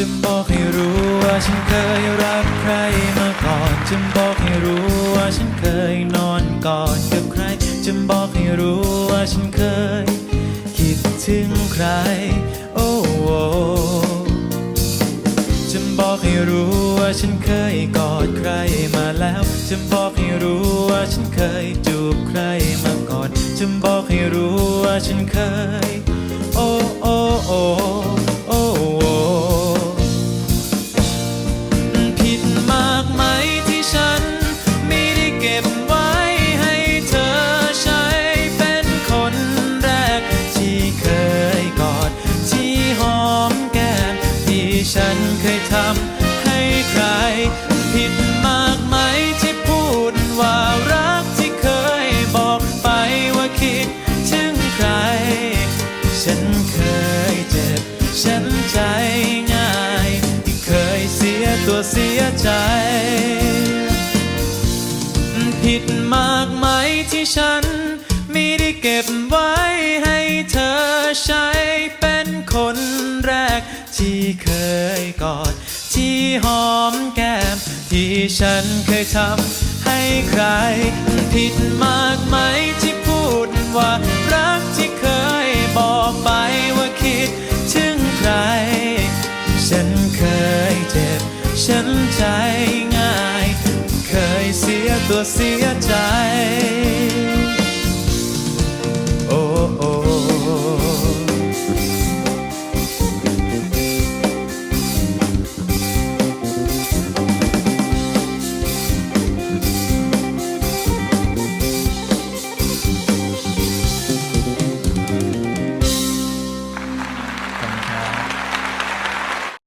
จะบอกให้รู้ว่าฉันเคยรักใครมาก่อน จะบอกให้รู้ว่าฉันเคยนอนกอดกับใคร จะบอกให้รู้ว่าฉันเคย คิดถึงใคร โอ้โอจะบอกให้รู้ว่าฉันเคยกอดใครมาแล้ว จะบอกให้รู้ว่าฉันเคยจูบใครมาก่อน จะบอกให้รู้ว่าฉันเคย โอ้โอ้โอ้ ผิดมากไหมที่พูดว่ารักที่เคยบอกไปว่าคิดถึงใคร ฉันเคยเจ็บ ฉันใจง่ายที่เคยเสียตัวเสียใจ ผิดมากไหมที่ฉันไม่ได้เก็บไว้ ที่เคยกอด ที่หอมแก้ม ที่ฉันเคยทำให้ใคร ผิดมากไหมที่พูดว่ารักที่เคยบอกไปว่าคิด ถึงใคร ฉันเคยเจ็บ ฉันใจง่าย เคยเสียตัวเสีย